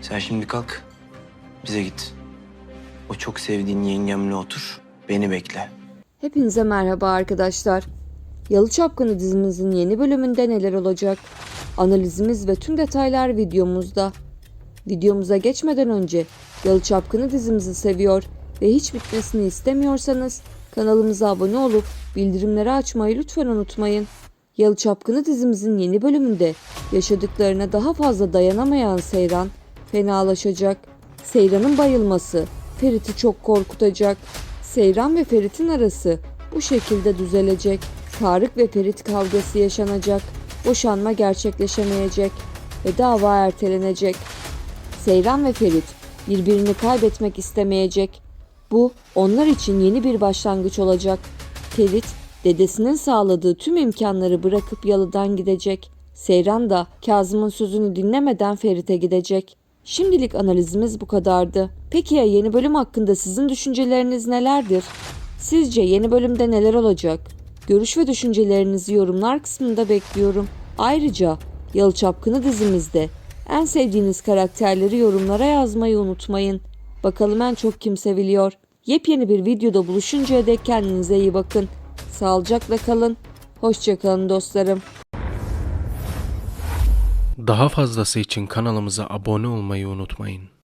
Sen şimdi kalk. Bize git. O çok sevdiğin yengemle otur. Beni bekle. Hepinize merhaba arkadaşlar. Yalı Çapkını dizimizin yeni bölümünde neler olacak? Analizimiz ve tüm detaylar videomuzda. Videomuza geçmeden önce Yalı Çapkını dizimizi seviyor ve hiç bitmesini istemiyorsanız kanalımıza abone olup bildirimleri açmayı lütfen unutmayın. Yalı Çapkını dizimizin yeni bölümünde yaşadıklarına daha fazla dayanamayan Seyran fenalaşacak. Seyran'ın bayılması Ferit'i çok korkutacak. Seyran ve Ferit'in arası bu şekilde düzelecek. Tarık ve Ferit kavgası yaşanacak. Boşanma gerçekleşemeyecek ve dava ertelenecek. Seyran ve Ferit birbirini kaybetmek istemeyecek. Bu onlar için yeni bir başlangıç olacak. Ferit dedesinin sağladığı tüm imkanları bırakıp yalıdan gidecek. Seyran da Kazım'ın sözünü dinlemeden Ferit'e gidecek. Şimdilik analizimiz bu kadardı. Peki ya yeni bölüm hakkında sizin düşünceleriniz nelerdir? Sizce yeni bölümde neler olacak? Görüş ve düşüncelerinizi yorumlar kısmında bekliyorum. Ayrıca Yalı Çapkını dizimizde en sevdiğiniz karakterleri yorumlara yazmayı unutmayın. Bakalım en çok kim seviliyor? Yepyeni bir videoda buluşuncaya dek kendinize iyi bakın. Sağlıcakla kalın. Hoşçakalın dostlarım. Daha fazlası için kanalımıza abone olmayı unutmayın.